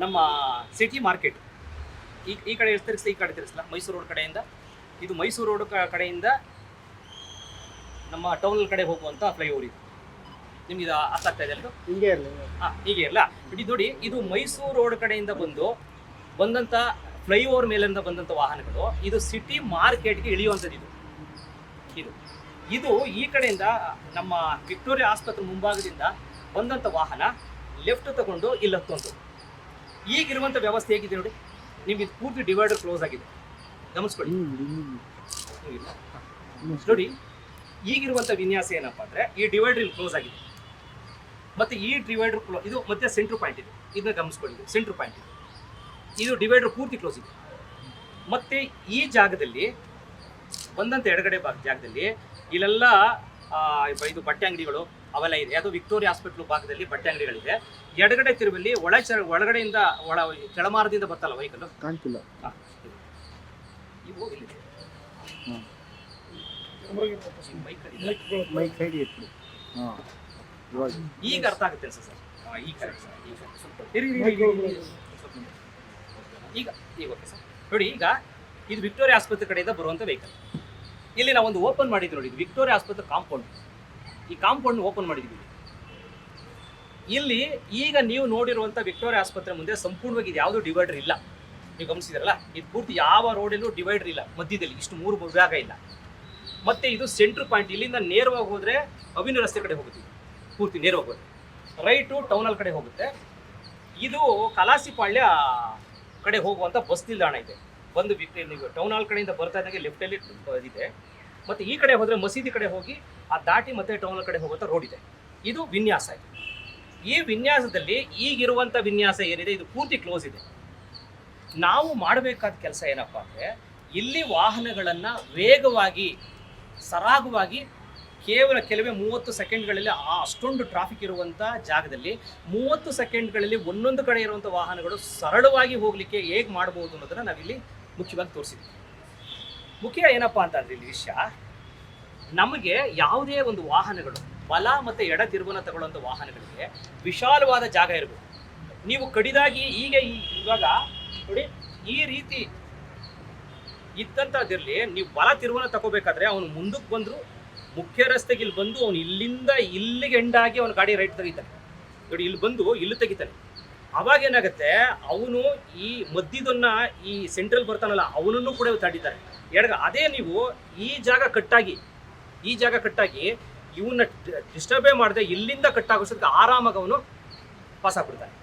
ನಮ್ಮ city market ಈ ಈ ಕಡೆ ತಿರುಗಿಸ್ಲ ಈ ಕಡೆ ತಿರುಗಿಸ್ಲ ಮೈಸೂರು ರೋಡ್ ಕಡೆಯಿಂದ. ಇದು ಮೈಸೂರು ರೋಡ್ ಕಡೆಯಿಂದ ನಮ್ಮ ಟೌನ್ ಕಡೆ ಹೋಗುವಂಥ ಫ್ಲೈಓವರ್ ಇದು. ನಿಮ್ಗೆ ಇದು ಅರ್ಥ ಆಗ್ತಾ ಇದೆ ಹಿಂಗೆ ಇರಲಿ ಹಾಂ ಹೀಗೆ ಇರಲ್ಲ ಇದು ನೋಡಿ ಇದು ಮೈಸೂರು ರೋಡ್ ಕಡೆಯಿಂದ ಬಂದು ಬಂದಂಥ ಫ್ಲೈಓವರ್ ಮೇಲಿಂದ ಬಂದಂಥ ವಾಹನಗಳು ಇದು ಸಿಟಿ ಮಾರ್ಕೆಟ್ಗೆ ಇಳಿಯುವಂಥದ್ದು ಇದು. ಇದು. ಇದು ಈ ಕಡೆಯಿಂದ ನಮ್ಮ ವಿಕ್ಟೋರಿಯಾ ಆಸ್ಪತ್ರೆ ಮುಂಭಾಗದಿಂದ ಬಂದಂಥ ವಾಹನ ಲೆಫ್ಟ್ ತಗೊಂಡು ಇಲ್ಲಿ ಹತ್ತುವಂಥದ್ದು ಈಗಿರುವಂಥ ವ್ಯವಸ್ಥೆ ಹೇಗಿದೆ ನೋಡಿ. ನಿಮ್ಗೆ ಇದು ಪೂರ್ತಿ ಡಿವೈಡರ್ ಕ್ಲೋಸ್ ಆಗಿದೆ. ಗಮನಿಸ್ಕೊಳ್ಳಿ. ನೋಡಿ ಈಗಿರುವಂಥ ವಿನ್ಯಾಸ ಏನಪ್ಪ ಅಂದ್ರೆ ಈ ಡಿವೈಡರ್ ಇಲ್ಲಿ ಕ್ಲೋಸ್ ಆಗಿದೆ. ಮತ್ತೆ ಈ ಡಿವೈಡರ್ ಕ್ಲೋ ಇದು ಮತ್ತೆ ಸೆಂಟ್ರ್ ಪಾಯಿಂಟ್ ಇದೆ. ಇದನ್ನ ಗಮನಿಸ್ಕೊಳ್ಳಿ ಸೆಂಟ್ರ್ ಪಾಯಿಂಟ್ ಇದೆ. ಇದು ಡಿವೈಡರ್ ಪೂರ್ತಿ ಕ್ಲೋಸ್ ಇದೆ. ಮತ್ತೆ ಈ ಜಾಗದಲ್ಲಿ ಬಂದಂಥ ಎಡಗಡೆ ಭಾಗ ಜಾಗದಲ್ಲಿ ಇಲ್ಲೆಲ್ಲ ಇದು ಬಟ್ಟೆ ಅಂಗಡಿಗಳು ಅವೆಲ್ಲ ಇದೆ. ಅದು ವಿಕ್ಟೋರಿಯಾ ಹಾಸ್ಪಿಟ್ಲ್ ಭಾಗದಲ್ಲಿ ಬಟ್ಟೆ ಅಂಗಡಿಗಳಿದೆ. ಎಡಗಡೆ ತಿರುವಲ್ಲಿ ಒಳ ಒಳಗಡೆಯಿಂದ ಒಳ ಕೆಳಮಾರದಿಂದ ಬರ್ತಲ್ಲ ವೆಹಿಕಲ್ ಕಾಣ್ತಿಲ್ಲ. ಇವು ಇಲ್ಲಿದೆ. ಈಗ ಅರ್ಥ ಆಗುತ್ತೆ ಸರ್? ಸರ್. ಈಗ ಈಗ ಓಕೆ ಸರ್. ನೋಡಿ ಈಗ ಇದು ವಿಕ್ಟೋರಿಯಾ ಆಸ್ಪತ್ರೆ ಕಡೆಯಿಂದ ಬರುವಂತ ವೆಹಿಕಲ್ ಇಲ್ಲಿ ನಾವು ಒಂದು ಓಪನ್ ಮಾಡಿದ್ವಿ ನೋಡಿ ವಿಕ್ಟೋರಿಯಾ ಆಸ್ಪತ್ರೆ ಕಾಂಪೌಂಡ್ ಈ ಕಾಂಪೌಂಡ್ ಓಪನ್ ಮಾಡಿದ್ವಿ. ಇಲ್ಲಿ ಈಗ ನೀವು ನೋಡಿರುವಂಥ ವಿಕ್ಟೋರಿಯಾ ಆಸ್ಪತ್ರೆ ಮುಂದೆ ಸಂಪೂರ್ಣವಾಗಿ ಇದು ಯಾವುದೂ ಡಿವೈಡರ್ ಇಲ್ಲ. ನೀವು ಗಮನಿಸಿದ್ರಲ್ಲ, ಇದು ಪೂರ್ತಿ ಯಾವ ರೋಡಲ್ಲೂ ಡಿವೈಡರ್ ಇಲ್ಲ, ಮಧ್ಯದಲ್ಲಿ, ಇಷ್ಟು ಮೂರು ವಿಭಾಗ ಇಲ್ಲ. ಮತ್ತೆ ಇದು ಸೆಂಟ್ರ್ ಪಾಯಿಂಟ್ ಇಲ್ಲಿಂದ ನೇರವಾಗಿ ಹೋದ್ರೆ ಅವಿನ ರಸ್ತೆ ಕಡೆ ಹೋಗುತ್ತೆ. ಪೂರ್ತಿ ನೇರವಾಗಿ ಹೋಗುತ್ತೆ ರೈಟು ಟೌನಲ್ ಕಡೆ ಹೋಗುತ್ತೆ. ಇದು ಕಲಾಸಿಪಾಳ್ಯ ಕಡೆ ಹೋಗುವಂಥ ಬಸ್ ನಿಲ್ದಾಣ ಇದೆ. ಒಂದು ವಿಕ್ಟರಿ ನೀವು ಟೌನ್ ಹಾಲ್ ಕಡೆಯಿಂದ ಬರ್ತಾ ಇದ್ದಂಗೆ ಲೆಫ್ಟಲ್ಲಿ ಇದೆ. ಮತ್ತು ಈ ಕಡೆ ಹೋದರೆ ಮಸೀದಿ ಕಡೆ ಹೋಗಿ ಆ ದಾಟಿ ಮತ್ತೆ ಟೌನ್ ಹಾಲ್ ಕಡೆ ಹೋಗುವಂಥ ರೋಡ್ ಇದೆ. ಇದು ವಿನ್ಯಾಸ ಇದೆ. ಈ ವಿನ್ಯಾಸದಲ್ಲಿ ಈಗಿರುವಂಥ ವಿನ್ಯಾಸ ಏನಿದೆ, ಇದು ಪೂರ್ತಿ ಕ್ಲೋಸ್ ಇದೆ. ನಾವು ಮಾಡಬೇಕಾದ ಕೆಲಸ ಏನಪ್ಪ ಅಂದರೆ, ಇಲ್ಲಿ ವಾಹನಗಳನ್ನು ವೇಗವಾಗಿ, ಸರಾಗವಾಗಿ ಕೇವಲ ಕೆಲವೇ ಮೂವತ್ತು ಸೆಕೆಂಡ್ಗಳಲ್ಲಿ ಆ ಅಷ್ಟೊಂದು ಟ್ರಾಫಿಕ್ ಇರುವಂಥ ಜಾಗದಲ್ಲಿ ಮೂವತ್ತು ಸೆಕೆಂಡ್ಗಳಲ್ಲಿ ಒಂದೊಂದು ಕಡೆ ಇರುವಂಥ ವಾಹನಗಳು ಸರಳವಾಗಿ ಹೋಗಲಿಕ್ಕೆ ಹೇಗೆ ಮಾಡ್ಬೋದು ಅನ್ನೋದನ್ನು ನಾವಿಲ್ಲಿ ಮುಖ್ಯವಾಗಿ ತೋರಿಸಿದ್ವಿ. ಮುಖ್ಯ ಏನಪ್ಪ ಅಂತಂದ್ರೆ ಇಲ್ಲಿ ವಿಷಯ, ನಮಗೆ ಯಾವುದೇ ಒಂದು ವಾಹನಗಳು, ಬಲ ಮತ್ತು ಎಡ ತಿರುವನ ತಗೊಳ್ಳುವಂಥ ವಾಹನಗಳಿಗೆ ವಿಶಾಲವಾದ ಜಾಗ ಇರಬೇಕು ನೀವು ಕಡಿದಾಗಿ ಈಗ ಇವಾಗ ನೋಡಿ, ಈ ರೀತಿ ಇದ್ದಂಥದ್ದಿರಲಿ ನೀವು ಬಲ ತಿರುವನ ತಗೋಬೇಕಾದ್ರೆ ಅವನು ಮುಂದಕ್ಕೆ ಬಂದ್ರು, ಮುಖ್ಯ ರಸ್ತೆಗೆ ಇಲ್ಲಿ ಬಂದು, ಅವನು ಇಲ್ಲಿಂದ ಇಲ್ಲಿಗೆ ಎಂಡಾಗಿ ಅವನ ಗಾಡಿ ರೈಟ್ ತೆಗಿತಾನೆ. ನೋಡಿ, ಇಲ್ಲಿ ಬಂದು, ಇಲ್ಲಿ ತೆಗಿತಾನೆ. ಅವಾಗ ಏನಾಗುತ್ತೆ, ಅವನು ಈ ಮಧ್ಯದನ್ನ ಈ ಸೆಂಟ್ರಲ್ ಬರ್ತಾನಲ್ಲ, ಅವನನ್ನು ಕೂಡ ತಡಿತಾರೆ ಎಡಗ ಅದೇ ನೀವು ಈ ಜಾಗ ಕಟ್ಟಾಗಿ, ಈ ಜಾಗ ಕಟ್ಟಾಗಿ ಇವನ್ನ ಡಿಸ್ಟರ್ಬೇ ಮಾಡದೆ ಇಲ್ಲಿಂದ ಕಟ್ಟಾಗೋಷ್ಟಕ್ಕೆ ಆರಾಮಾಗಿ ಅವನು ಪಾಸ್ ಆಗ್ಬಿಡ್ತಾನೆ.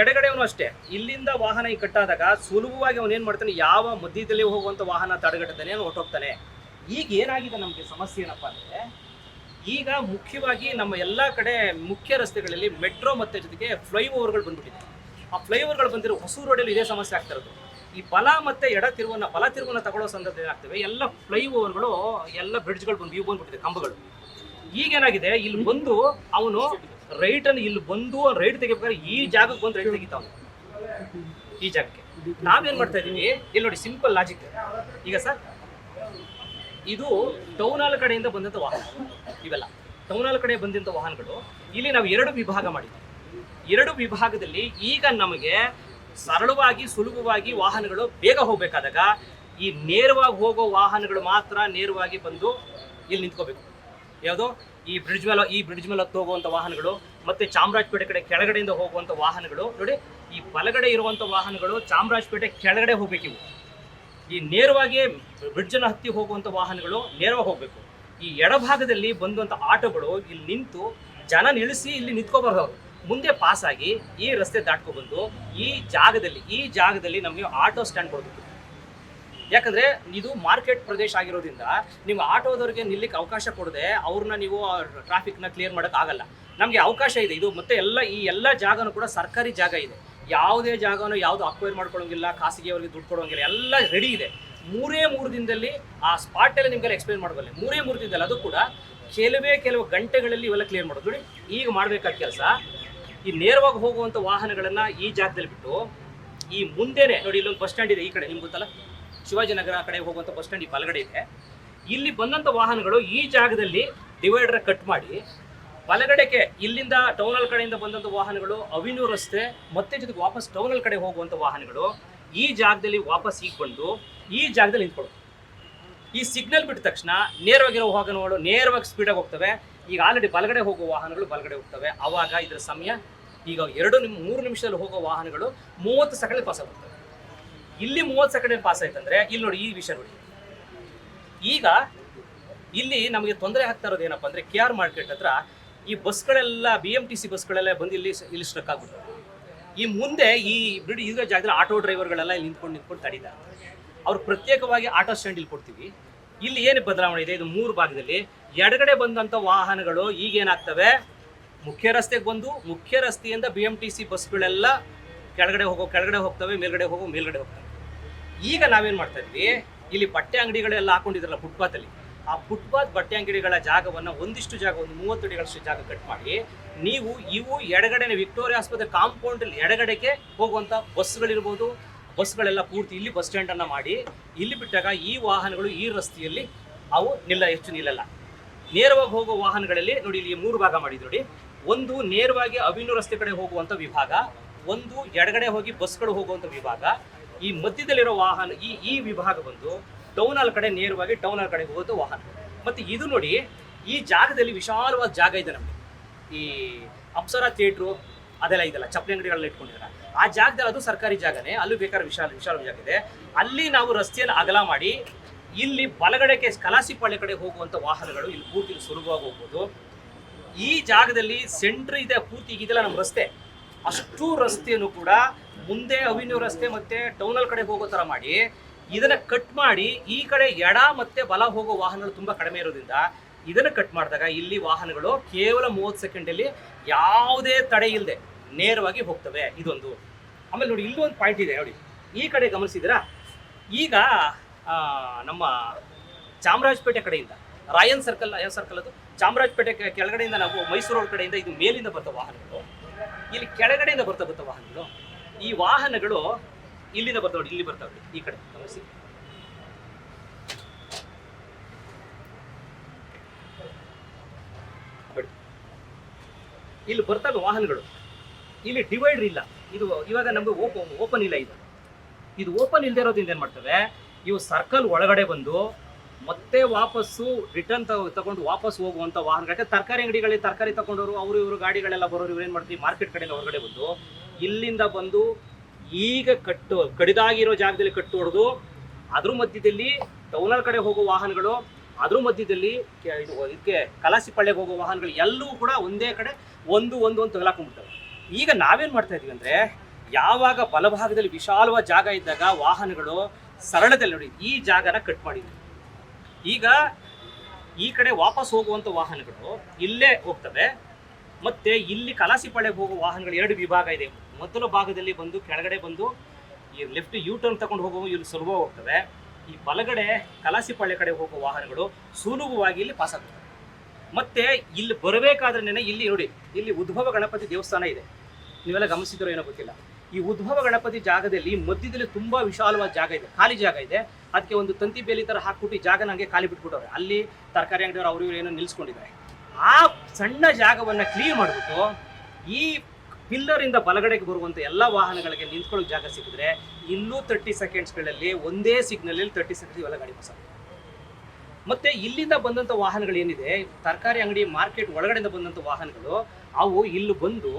ಎಡಗಡೆ ಅವನು ಅಷ್ಟೇ. ಇಲ್ಲಿಂದ ವಾಹನ ಈ ಕಟ್ಟಾದಾಗ ಸುಲಭವಾಗಿ ಅವನು ಏನು ಮಾಡ್ತಾನೆ, ಯಾವ ಮಧ್ಯದಲ್ಲಿ ಹೋಗುವಂಥ ವಾಹನ ತಡೆಗಟ್ಟತಾನೆ ಅವನು ಹೊಟ್ಟೋಗ್ತಾನೆ ಈಗ ಏನಾಗಿದೆ ನಮಗೆ ಸಮಸ್ಯೆ ಏನಪ್ಪ ಅಂದರೆ, ಈಗ ಮುಖ್ಯವಾಗಿ ನಮ್ಮ ಎಲ್ಲ ಕಡೆ ಮುಖ್ಯ ರಸ್ತೆಗಳಲ್ಲಿ ಮೆಟ್ರೋ ಮತ್ತೆ ಜೊತೆಗೆ ಫ್ಲೈಓವರ್ಗಳು ಬಂದ್ಬಿಟ್ಟಿದೆ. ಆ ಫ್ಲೈಓವರ್ಗಳು ಬಂದಿರೋ ಹೊಸೂರು ರೋಡಲ್ಲಿ ಇದೇ ಸಮಸ್ಯೆ ಆಗ್ತಾ ಇರೋದು. ಈ ಬಲ ಮತ್ತೆ ಎಡ ತಿರುವನ್ನ, ಬಲ ತಿರುವನ್ನ ತಗೊಳ್ಳೋ ಸಂದರ್ಭ ಏನಾಗ್ತವೆ? ಎಲ್ಲ ಫ್ಲೈಓವರ್ಗಳು ಎಲ್ಲ ಬ್ರಿಡ್ಜ್ಗಳು ಬಂದು, ಇವು ಬಂದ್ಬಿಟ್ಟಿದೆ, ಕಂಬಗಳು. ಈಗೇನಾಗಿದೆ ಇಲ್ಲಿ ಬಂದು ಅವನು ರೈಟ್ ಅನ್ನು ಇಲ್ಲಿ ಬಂದು ರೈಟ್ ತೆಗಿಬೇಕಾದ್ರೆ ಈ ಜಾಗಕ್ಕೆ ಬಂದು ರೈಟ್ ತೆಗಿತಾವನು. ಈ ಜಾಗಕ್ಕೆ. ನಾವೇನ್ ಮಾಡ್ತಾ ಇದೀವಿ ಇಲ್ಲಿ ನೋಡಿ ಸಿಂಪಲ್ ಲಾಜಿಕ್ ಈಗ ಸರ್, ಇದು ಟೌನ್ ಹಾಲ್ ಕಡೆಯಿಂದ ಬಂದಂಥ ವಾಹನ. ಇವೆಲ್ಲ. ಟೌನ್ ಹಾಲ್ ಕಡೆ ಬಂದಂಥ ವಾಹನಗಳು, ಇಲ್ಲಿ ನಾವು ಎರಡು ವಿಭಾಗ ಮಾಡಿದ್ವಿ. ಎರಡು ವಿಭಾಗದಲ್ಲಿ ಈಗ ನಮಗೆ ಸರಳವಾಗಿ, ಸುಲಭವಾಗಿ ವಾಹನಗಳು ಬೇಗ ಹೋಗಬೇಕಾದಾಗ ಈ ನೇರವಾಗಿ ಹೋಗೋ ವಾಹನಗಳು ಮಾತ್ರ ನೇರವಾಗಿ ಬಂದು ಇಲ್ಲಿ ನಿಂತ್ಕೋಬೇಕು. ಯಾವುದೋ? ಈ ಬ್ರಿಡ್ಜ್ ಮೇಲೆ, ಈ ಬ್ರಿಡ್ಜ್ ಮೇಲೆ ಹತ್ತು ಹೋಗುವಂಥ ವಾಹನಗಳು, ಮತ್ತು ಚಾಮರಾಜಪೇಟೆ ಕಡೆ ಕೆಳಗಡೆಯಿಂದ ಹೋಗುವಂಥ ವಾಹನಗಳು, ನೋಡಿ, ಈ ಬಲಗಡೆ ಇರುವಂಥ ವಾಹನಗಳು ಚಾಮರಾಜಪೇಟೆ ಕೆಳಗಡೆ ಹೋಗಬೇಕಿವು ಈ ನೇರವಾಗಿ ಬ್ರಿಡ್ಜನ್ನು ಹತ್ತಿ ಹೋಗುವಂಥ ವಾಹನಗಳು ನೇರವಾಗಿ ಹೋಗಬೇಕು. ಈ ಎಡಭಾಗದಲ್ಲಿ ಬಂದಂಥ ಆಟೋಗಳು ಇಲ್ಲಿ ನಿಂತು ಜನ ನಿಲ್ಲಿಸಿ ಇಲ್ಲಿ ನಿಂತ್ಕೋಬಾರ್ದು ಅವರು. ಮುಂದೆ ಪಾಸ್ ಆಗಿ ಈ ರಸ್ತೆ ದಾಟ್ಕೊಬಂದು ಈ ಜಾಗದಲ್ಲಿ ಈ ಜಾಗದಲ್ಲಿ ನಮಗೆ ಆಟೋ ಸ್ಟ್ಯಾಂಡ್ ಕೊಡಬೇಕು ಯಾಕಂದ್ರೆ ಇದು ಮಾರ್ಕೆಟ್ ಪ್ರದೇಶ ಆಗಿರೋದ್ರಿಂದ ನೀವು ಆಟೋದವ್ರಿಗೆ ನಿಲ್ಲಿಕ್ಕೆ ಅವಕಾಶ ಕೊಡದೆ ಅವ್ರನ್ನ ನೀವು ಟ್ರಾಫಿಕ್ನ ಕ್ಲಿಯರ್ ಮಾಡೋಕೆ ಆಗಲ್ಲ. ನಮಗೆ ಅವಕಾಶ ಇದೆ. ಇದು ಮತ್ತೆ ಎಲ್ಲ, ಈ ಎಲ್ಲ ಜಾಗನೂ ಕೂಡ ಸರ್ಕಾರಿ ಜಾಗ ಇದೆ. ಯಾವುದೇ ಜಾಗನೂ ಯಾವುದು ಅಕ್ವೈರ್ ಮಾಡ್ಕೊಳ್ಳೋಂಗಿಲ್ಲ ಖಾಸಗಿಯವರಿಗೆ ದುಡ್ಡು ಕೊಡೋಂಗಿಲ್ಲ, ಎಲ್ಲ ರೆಡಿ ಇದೆ. ಮೂರೇ ಮೂರು ದಿನದಲ್ಲಿ ಆ ಸ್ಪಾಟಲ್ಲಿ ನಿಮ್ಗೆಲ್ಲ ಎಕ್ಸ್ಪ್ಲೇನ್ ಮಾಡಬಲ್ಲೆ ಮೂರೇ ಮೂರು ದಿನದಲ್ಲಿ ಅದು ಕೂಡ ಕೆಲವೇ ಕೆಲವು ಗಂಟೆಗಳಲ್ಲಿ ಇವೆಲ್ಲ ಕ್ಲಿಯರ್ ಮಾಡೋದು. ನೋಡಿ, ಈಗ ಮಾಡಬೇಕಾದ ಕೆಲಸ ಈ ನೇರವಾಗಿ ಹೋಗುವಂಥ ವಾಹನಗಳನ್ನು ಈ ಜಾಗದಲ್ಲಿ ಬಿಟ್ಟು ಈ ಮುಂದೆನೆ ನೋಡಿ ಇಲ್ಲೊಂದು ಬಸ್ ಸ್ಟ್ಯಾಂಡ್ ಇದೆ ಈ ಕಡೆ, ನಿಮ್ಗೆ ಗೊತ್ತಲ್ಲ? ಶಿವಾಜಿನಗರ ಕಡೆ ಹೋಗುವಂಥ ಬಸ್ ಸ್ಟ್ಯಾಂಡ್ ಈ ಬಲಗಡೆ ಇದೆ. ಇಲ್ಲಿ ಬಂದಂಥ ವಾಹನಗಳು ಈ ಜಾಗದಲ್ಲಿ ಡಿವೈಡರ್ ಕಟ್ ಮಾಡಿ ಬಲಗಡೆಗೆ ಇಲ್ಲಿಂದ ಟೌನಲ್ ಕಡೆಯಿಂದ ಬಂದಂತ ವಾಹನಗಳು ಅವಿನ್ಯೂ ರಸ್ತೆ, ಮತ್ತೆ ಜೊತೆಗೆ ವಾಪಸ್ ಟೌನಲ್ ಕಡೆ ಹೋಗುವಂತ ವಾಹನಗಳು ಈ ಜಾಗದಲ್ಲಿ ವಾಪಸ್ ಈಗ ಈ ಜಾಗದಲ್ಲಿ ನಿಂತ್ಕೊಳ್ಳೋದು. ಈ ಸಿಗ್ನಲ್ ಬಿಟ್ಟ ತಕ್ಷಣ ನೇರವಾಗಿರೋ ವಾಹನಗಳು ನೇರವಾಗಿ ಸ್ಪೀಡಾಗಿ ಹೋಗ್ತವೆ. ಈಗ ಆಲ್ರೆಡಿ ಬಲಗಡೆ ಹೋಗುವ ವಾಹನಗಳು ಬಲಗಡೆ ಹೋಗ್ತವೆ. ಅವಾಗ ಇದರ ಸಮಯ ಈಗ ಎರಡು ನಿಮ್, ಮೂರು ನಿಮಿಷದಲ್ಲಿ ಹೋಗೋ ವಾಹನಗಳು ಮೂವತ್ತು ಸೆಕೆಂಡ್ ಪಾಸ್ ಆಗುತ್ತವೆ ಇಲ್ಲಿ ಮೂವತ್ತು ಸೆಕೆಂಡ್ ಪಾಸ್ ಆಯ್ತಂದ್ರೆ ಇಲ್ಲಿ ನೋಡಿ ಈ ವಿಷಯ ನೋಡಿ. ಈಗ ಇಲ್ಲಿ ನಮಗೆ ತೊಂದರೆ ಆಗ್ತಾ ಇರೋದು ಏನಪ್ಪ ಅಂದ್ರೆ ಕೆ ಆರ್ ಮಾರ್ಕೆಟ್ ಹತ್ರ ಈ ಬಸ್ಗಳೆಲ್ಲ ಬಿ ಎಂ ಟಿ ಸಿ ಬಸ್ಗಳೆಲ್ಲ ಬಂದು ಇಲ್ಲಿ ಇಲ್ಲಿ ಸ್ಟ್ರಕ್ ಆಗ್ಬಿಡ್ತವೆ ಈ ಮುಂದೆ ಈ ಬ್ರಿಡ್ ಇರೋ ಜಾಗದಲ್ಲಿ ಆಟೋ ಡ್ರೈವರ್ಗಳೆಲ್ಲ ಇಲ್ಲಿ ನಿಂತ್ಕೊಂಡು ನಿಂತ್ಕೊಂಡು ತಡೀತಾರೆ ಅವ್ರು ಪ್ರತ್ಯೇಕವಾಗಿ ಆಟೋ ಸ್ಟ್ಯಾಂಡ್ ಇಲ್ಲಿ ಕೊಡ್ತೀವಿ. ಇಲ್ಲಿ ಏನು ಬದಲಾವಣೆ ಇದೆ? ಇದು ಮೂರು ಭಾಗದಲ್ಲಿ. ಎಡಗಡೆ ಬಂದಂಥ ವಾಹನಗಳು ಈಗ ಏನಾಗ್ತವೆ? ಮುಖ್ಯ ರಸ್ತೆಗೆ ಬಂದು ಮುಖ್ಯ ರಸ್ತೆಯಿಂದ ಬಿ ಎಂ ಟಿ ಸಿ ಬಸ್ಗಳೆಲ್ಲ ಕೆಳಗಡೆ ಹೋಗೋ, ಕೆಳಗಡೆ ಹೋಗ್ತವೆ, ಮೇಲ್ಗಡೆ ಹೋಗೋ, ಮೇಲ್ಗಡೆ ಹೋಗ್ತವೆ. ಈಗ ನಾವೇನು ಮಾಡ್ತಾ ಇದ್ವಿ? ಇಲ್ಲಿ ಬಟ್ಟೆ ಅಂಗಡಿಗಳೆಲ್ಲ ಹಾಕೊಂಡಿದ್ರಲ್ಲ ಫುಟ್ಪಾತಲ್ಲಿ ಆ ಫುಟ್ಪಾತ್ ಬಟ್ಟೆ ಅಂಗಡಿಗಳ ಜಾಗವನ್ನ ಒಂದಿಷ್ಟು ಜಾಗ, ಒಂದು ಮೂವತ್ತು ಅಡಿಗಳಷ್ಟು ಜಾಗ ಕಟ್ ಮಾಡಿ, ನೀವು ಇವು ಎಡಗಡೆ ವಿಕ್ಟೋರಿಯಾ ಆಸ್ಪತ್ರೆ ಕಾಂಪೌಂಡ್ ಎಡಗಡೆಗೆ ಹೋಗುವಂಥ ಬಸ್ಗಳಿರ್ಬೋದು ಬಸ್ಗಳೆಲ್ಲ ಪೂರ್ತಿ ಇಲ್ಲಿ ಬಸ್ ಸ್ಟ್ಯಾಂಡ್ ಅನ್ನ ಮಾಡಿ ಇಲ್ಲಿ ಬಿಟ್ಟಾಗ ಈ ವಾಹನಗಳು ಈ ರಸ್ತೆಯಲ್ಲಿ ಅವು ನಿಲ್ಲ, ಹೆಚ್ಚು ನಿಲ್ಲಲ್ಲ. ನೇರವಾಗಿ ಹೋಗುವ ವಾಹನಗಳಲ್ಲಿ ನೋಡಿ ಇಲ್ಲಿ ಮೂರು ಭಾಗ ಮಾಡಿದ್ರು ನೋಡಿ. ಒಂದು ನೇರವಾಗಿ ಅವಿನು ರಸ್ತೆ ಕಡೆ ಹೋಗುವಂತ ವಿಭಾಗ, ಒಂದು ಎಡಗಡೆ ಹೋಗಿ ಬಸ್ಗಳು ಹೋಗುವಂತ ವಿಭಾಗ. ಈ ಮಧ್ಯದಲ್ಲಿರೋ ವಾಹನ, ಈ ಈ ವಿಭಾಗ ಬಂದು ಟೌನ್ ಹಾಲ್ ಕಡೆ ನೇರವಾಗಿ ಟೌನ್ ಹಾಲ್ ಕಡೆ ಹೋಗುವಂಥ ವಾಹನ. ಮತ್ತೆ ಇದು ನೋಡಿ ಈ ಜಾಗದಲ್ಲಿ ವಿಶಾಲವಾದ ಜಾಗ ಇದೆ ನಮಗೆ. ಈ ಅಪ್ಸರಾ ಥಿಯೇಟ್ರು ಅದೆಲ್ಲ ಇದೆಲ್ಲ. ಚಪ್ಪಲಿ ಅಂಗಡಿಗಳನ್ನ ಇಟ್ಕೊಂಡಿದ್ದಾರೆ. ಆ ಜಾಗದಲ್ಲಿ ಅದು ಸರ್ಕಾರಿ ಜಾಗನೇ. ಅಲ್ಲೂ ಬೇಕಾದ್ರೆ ವಿಶಾಲ ವಿಶಾಲ ಜಾಗ ಇದೆ. ಅಲ್ಲಿ ನಾವು ರಸ್ತೆಯನ್ನು ಅಗಲ ಮಾಡಿ, ಇಲ್ಲಿ ಬಲಗಡೆಗೆ ಕಲಾಸಿಪಾಳ್ಯ ಕಡೆ ಹೋಗುವಂಥ ವಾಹನಗಳು ಇಲ್ಲಿ ಪೂರ್ತಿ ಸುಲಭವಾಗಿ ಹೋಗ್ಬೋದು. ಈ ಜಾಗದಲ್ಲಿ ಸೆಂಟ್ರ್ ಇದೆ, ಪೂರ್ತಿ ಇದೆಲ್ಲ ನಮ್ಮ ರಸ್ತೆ. ಅಷ್ಟು ರಸ್ತೆಯನ್ನು ಕೂಡ ಮುಂದೆ ಅವಿನ್ಯೂ ರಸ್ತೆ ಮತ್ತೆ ಟೌನಲ್ ಕಡೆ ಹೋಗೋ ಥರ ಮಾಡಿ, ಇದನ್ನ ಕಟ್ ಮಾಡಿ, ಈ ಕಡೆ ಎಡ ಮತ್ತೆ ಬಲ ಹೋಗೋ ವಾಹನಗಳು ತುಂಬ ಕಡಿಮೆ ಇರೋದ್ರಿಂದ ಇದನ್ನ ಕಟ್ ಮಾಡಿದಾಗ ಇಲ್ಲಿ ವಾಹನಗಳು ಕೇವಲ ಮೂವತ್ತು ಸೆಕೆಂಡಲ್ಲಿ ಯಾವುದೇ ತಡೆ ಇಲ್ಲದೆ ನೇರವಾಗಿ ಹೋಗ್ತವೆ. ಇದೊಂದು. ಆಮೇಲೆ ನೋಡಿ ಇಲ್ಲೂ ಒಂದು ಪಾಯಿಂಟ್ ಇದೆ ನೋಡಿ. ಈ ಕಡೆ ಗಮನಿಸಿದಿರಾ ಈಗ ನಮ್ಮ ಚಾಮರಾಜಪೇಟೆ ಕಡೆಯಿಂದ, ರಾಯನ್ ಸರ್ಕಲ್ ರಾಯನ್ ಸರ್ಕಲ್ ಅದು? ಚಾಮರಾಜಪೇಟೆ ಕೆಳಗಡೆಯಿಂದ ನಾವು ಮೈಸೂರು ಕಡೆಯಿಂದ ಇದು ಮೇಲಿಂದ ಬರ್ತ ವಾಹನಗಳು. ಇಲ್ಲಿ ಕೆಳಗಡೆಯಿಂದ ಬರ್ತಾ ಬರ್ತಾ ವಾಹನಗಳು. ಈ ವಾಹನಗಳು ಇಲ್ಲಿಂದ ಬರ್ತಾವೆ ಇಲ್ಲಿ ಬರ್ತಾವೆ ಈ ಕಡೆ ಗಮನಿಸಿ. ಇಲ್ಲಿ ಬರ್ತವೆ ವಾಹನಗಳು. ಇಲ್ಲಿ ಡಿವೈಡರ್ ಇಲ್ಲ. ಇದು ಇವಾಗ ನಮಗೆ ಓಪನ್ ಓಪನ್ ಇಲ್ಲ ಇದು. ಇದು ಓಪನ್ ಇಲ್ಲದೆ ಇರೋದ್ರಿಂದ ಏನು ಮಾಡ್ತವೆ? ಇವು ಸರ್ಕಲ್ ಒಳಗಡೆ ಬಂದು ಮತ್ತೆ ವಾಪಸ್ಸು ರಿಟರ್ನ್ ತಗೊಂಡು ವಾಪಸ್ ಹೋಗುವಂತ ವಾಹನಗಳಿಗೆ ತರಕಾರಿ ಅಂಗಡಿಗಳಲ್ಲಿ ತರಕಾರಿ ತಗೊಂಡವರು, ಅವರು ಇವರು ಗಾಡಿಗಳೆಲ್ಲ ಬರೋರು, ಇವ್ರು ಏನು ಮಾಡ್ತೀವಿ? ಮಾರ್ಕೆಟ್ ಕಡೆಯಿಂದ ಹೊರಗಡೆ ಬಂದು ಇಲ್ಲಿಂದ ಬಂದು ಈಗ ಕಟ್ಟು ಕಡಿದಾಗಿರೋ ಜಾಗದಲ್ಲಿ ಕಟ್ಟು ಹೊಡೆದು ಅದ್ರ ಮಧ್ಯದಲ್ಲಿ ಟೌನಲ್ ಕಡೆ ಹೋಗೋ ವಾಹನಗಳು ಅದ್ರ ಮಧ್ಯದಲ್ಲಿ ಇದಕ್ಕೆ ಕಲಾಸಿಪಳ್ಳೆಗೆ ಹೋಗೋ ವಾಹನಗಳು ಎಲ್ಲವೂ ಕೂಡ ಒಂದೇ ಕಡೆ ಒಂದು ಒಂದು ಒಂದು ತಗಲಾಕೊಂಡ್ಬಿಡ್ತವೆ. ಈಗ ನಾವೇನು ಮಾಡ್ತಾ ಇದೀವಿ ಅಂದ್ರೆ ಯಾವಾಗ ಬಲಭಾಗದಲ್ಲಿ ವಿಶಾಲವಾದ ಜಾಗ ಇದ್ದಾಗ ವಾಹನಗಳು ಸರಳದಲ್ಲಿ ನೋಡಿ ಈ ಜಾಗನ ಕಟ್ ಮಾಡಿದ್ವಿ. ಈಗ ಈ ಕಡೆ ವಾಪಸ್ ಹೋಗುವಂತ ವಾಹನಗಳು ಇಲ್ಲೇ ಹೋಗ್ತವೆ. ಮತ್ತೆ ಇಲ್ಲಿ ಕಲಾಸಿಪಾಳ್ಯಕ್ಕೆ ಹೋಗುವ ವಾಹನಗಳು ಎರಡು ವಿಭಾಗ ಇದೆ. ಮೊದಲ ಭಾಗದಲ್ಲಿ ಬಂದು, ಕೆಳಗಡೆ ಬಂದು ಈ ಲೆಫ್ಟ್ ಯೂ ಟರ್ನ್ ತಗೊಂಡು ಹೋಗುವ ಇಲ್ಲಿ ಸುಲಭ ಹೋಗ್ತವೆ ಈ ಬಲಗಡೆ ಕಲಾಸಿಪಾಳ್ಯ ಕಡೆ ಹೋಗುವ ವಾಹನಗಳು ಸುಲಭವಾಗಿ ಇಲ್ಲಿ ಪಾಸ್ ಆಗ್ತವೆ. ಮತ್ತೆ ಇಲ್ಲಿ ಬರಬೇಕಾದ್ರೆ ಇಲ್ಲಿ ನೋಡಿ, ಇಲ್ಲಿ ಉದ್ಭವ ಗಣಪತಿ ದೇವಸ್ಥಾನ ಇದೆ. ನೀವೆಲ್ಲ ಗಮನಿಸಿದ್ರೋ ಏನೋ ಗೊತ್ತಿಲ್ಲ. ಈ ಉದ್ಭವ ಗಣಪತಿ ಜಾಗದಲ್ಲಿ ಮಧ್ಯದಲ್ಲಿ ತುಂಬಾ ವಿಶಾಲವಾದ ಜಾಗ ಇದೆ, ಖಾಲಿ ಜಾಗ ಇದೆ. ಅದಕ್ಕೆ ಒಂದು ತಂತಿ ಬೇಲಿ ತರ ಹಾಕ್ಬಿಟ್ಟು ಜಾಗ ನಂಗೆ ಖಾಲಿ ಬಿಟ್ಬಿಟ್ಟವ್ರೆ. ಅಲ್ಲಿ ತರಕಾರಿ ಅಂಗಡಿಯವರು ಅವರು ಏನೋ ನಿಲ್ಸ್ಕೊಂಡಿದ್ದಾರೆ. ಆ ಸಣ್ಣ ಜಾಗವನ್ನ ಕ್ಲೀನ್ ಮಾಡಿಬಿಟ್ಟು ಈ ಪಿಲ್ಲರ್ ಇಂದ ಬಲಗಡೆಗೆ ಬರುವಂತ ಎಲ್ಲ ವಾಹನಗಳಿಗೆ ನಿಂತ್ಕೊಳ್ಳೋಕೆ ಜಾಗ ಸಿಕ್ಕಿದ್ರೆ ಇನ್ನೂ ತರ್ಟಿ ಸೆಕೆಂಡ್ಸ್ಗಳಲ್ಲಿ ಒಂದೇ ಸಿಗ್ನಲ್ ತರ್ಟಿ ಸೆಕೆಂಡ್ಸ್ ಇವೆಲ್ಲ ಗಾಡಿ ಪಾಸ್. ಮತ್ತೆ ಇಲ್ಲಿಂದ ಬಂದಂತ ವಾಹನಗಳು ಏನಿದೆ, ತರಕಾರಿ ಅಂಗಡಿ ಮಾರ್ಕೆಟ್ ಒಳಗಡೆಯಿಂದ ಬಂದಂತ ವಾಹನಗಳು, ಅವು ಇಲ್ಲಿ ಬಂದು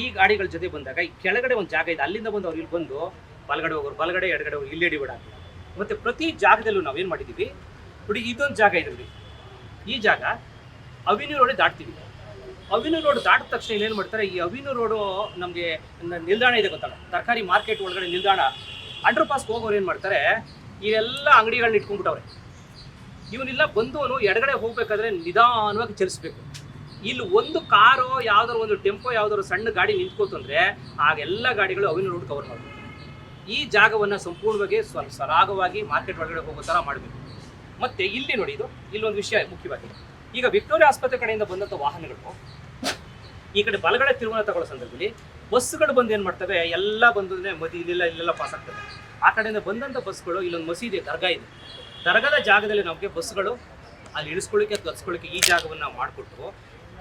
ಈ ಗಾಡಿಗಳ ಜೊತೆ ಬಂದಾಗ ಈ ಕೆಳಗಡೆ ಒಂದು ಜಾಗ ಇದೆ, ಅಲ್ಲಿಂದ ಬಂದು ಅವ್ರು ಇಲ್ಲಿ ಬಂದು ಬಲಗಡೆ ಹೋಗೋರು, ಬಲಗಡೆ ಎಡಗಡೆ ಹೋಗಿ ಇಲ್ಲಿ ಎಡಿ ಆಗ್ತದೆ ಮತ್ತೆ ಪ್ರತಿ ಜಾಗದಲ್ಲೂ ನಾವೇನ್ ಮಾಡಿದೀವಿ, ನೋಡಿ ಇದೊಂದು ಜಾಗ ಇದೆ ಈ ಜಾಗ ಅವಿನ್ಯೂ ರೋಡ್ ದಾಟ್ತೀವಿ. ಅವಿನ್ಯೂ ರೋಡ್ ದಾಟಿದ ತಕ್ಷಣ ಇಲ್ಲೇನು ಮಾಡ್ತಾರೆ? ಈ ಅವಿನೂ ರೋಡು ನಮಗೆ ನಿಲ್ದಾಣ ಇದೆ ಗೊತ್ತಲ್ಲ? ತರಕಾರಿ ಮಾರ್ಕೆಟ್ ಒಳಗಡೆ ನಿಲ್ದಾಣ. ಅಂಡರ್ ಪಾಸ್ಗೆ ಹೋಗೋರು ಏನು ಮಾಡ್ತಾರೆ? ಇವೆಲ್ಲ ಅಂಗಡಿಗಳನ್ನ ಇಟ್ಕೊಂಡ್ಬಿಟ್ಟವ್ರೆ. ಇವನ್ನೆಲ್ಲ ಬಂದವನು ಎಡಗಡೆ ಹೋಗ್ಬೇಕಾದ್ರೆ ನಿಧಾನವಾಗಿ ಚಲಿಸ್ಬೇಕು. ಇಲ್ಲಿ ಒಂದು ಕಾರು ಯಾವ್ದಾರು ಒಂದು ಟೆಂಪೋ ಯಾವ್ದಾರು ಸಣ್ಣ ಗಾಡಿ ನಿಂತ್ಕೋತಂದ್ರೆ ಆಗ ಎಲ್ಲ ಗಾಡಿಗಳು ಅವಿನ ರೋಡ್ ಕವರ್ ಮಾಡಬೇಕು ಈ ಜಾಗವನ್ನ ಸಂಪೂರ್ಣವಾಗಿ ಸ್ವಲ್ಪ ಸರಾಗವಾಗಿ ಮಾರ್ಕೆಟ್ ಒಳಗಡೆ ಹೋಗೋ ಥರ ಮಾಡಬೇಕು. ಮತ್ತೆ ಇಲ್ಲಿ ನೋಡಿ ಇದು, ಇಲ್ಲೊಂದು ವಿಷಯ ಮುಖ್ಯವಾಗಿ. ಈಗ ವಿಕ್ಟೋರಿಯಾ ಆಸ್ಪತ್ರೆ ಕಡೆಯಿಂದ ಬಂದಂತ ವಾಹನಗಳು, ಈ ಕಡೆ ಬಲಗಡೆ ತಿರುವನ್ನ ತಗೊಳ್ಳೋ ಸಂದರ್ಭದಲ್ಲಿ ಬಸ್ಸುಗಳು ಬಂದು ಏನ್ ಮಾಡ್ತವೆ, ಎಲ್ಲ ಬಂದ್ರೆ ಮದಿ ಇಲ್ಲೆಲ್ಲ ಇಲ್ಲೆಲ್ಲ ಪಾಸ್ ಆಗ್ತವೆ. ಆ ಕಡೆಯಿಂದ ಬಂದಂತ ಬಸ್ಗಳು ಇಲ್ಲೊಂದು ಮಸೀದಿ ದರ್ಗಾ ಇದೆ. ದರ್ಗಾದ ಜಾಗದಲ್ಲಿ ನಮಗೆ ಬಸ್ಗಳು ಅಲ್ಲಿ ಇಳಿಸ್ಕೊಳ್ಳಿಕ್ಕೆ ಅಥವಾ ಹತ್ಸ್ಕೊಳ್ಳಿಕ್ಕೆ ಈ ಜಾಗವನ್ನು ಮಾಡಿಕೊಟ್ಟು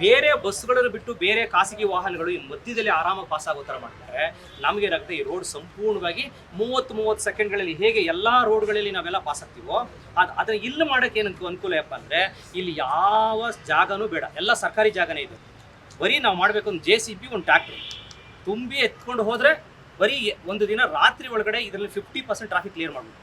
ಬೇರೆ ಬಸ್ಗಳನ್ನು ಬಿಟ್ಟು ಬೇರೆ ಖಾಸಗಿ ವಾಹನಗಳು ಈ ಮಧ್ಯದಲ್ಲಿ ಆರಾಮಾಗಿ ಪಾಸ್ ಆಗೋ ಥರ ಮಾಡ್ತಾರೆ. ನಮಗೇನಾಗುತ್ತೆ ಈ ರೋಡ್ ಸಂಪೂರ್ಣವಾಗಿ ಮೂವತ್ತು ಮೂವತ್ತು ಸೆಕೆಂಡ್ಗಳಲ್ಲಿ ಹೇಗೆ ಎಲ್ಲ ರೋಡ್ಗಳಲ್ಲಿ ನಾವೆಲ್ಲ ಪಾಸ್ ಆಗ್ತೀವೋ, ಅದು ಅದನ್ನ ಇಲ್ಲಿ ಮಾಡೋಕ್ಕೆ ಏನಂತ ಅನುಕೂಲ ಯಪ್ಪ ಅಂದರೆ, ಇಲ್ಲಿ ಯಾವ ಜಾಗನೂ ಬೇಡ, ಎಲ್ಲ ಸರ್ಕಾರಿ ಜಾಗನೇ ಇದೆ. ಬರೀ ನಾವು ಮಾಡಬೇಕು ಒಂದು ಜೆ ಸಿ ಬಿ ಒಂದು ಟ್ಯಾಕ್ಟ್ರಿ ತುಂಬಿ ಎತ್ಕೊಂಡು ಹೋದರೆ ಬರೀ ಒಂದು ದಿನ ರಾತ್ರಿ ಒಳಗಡೆ ಇದರಲ್ಲಿ ಫಿಫ್ಟಿ ಪರ್ಸೆಂಟ್ ಟ್ರಾಫಿಕ್ ಕ್ಲಿಯರ್ ಮಾಡ್ಬೋದು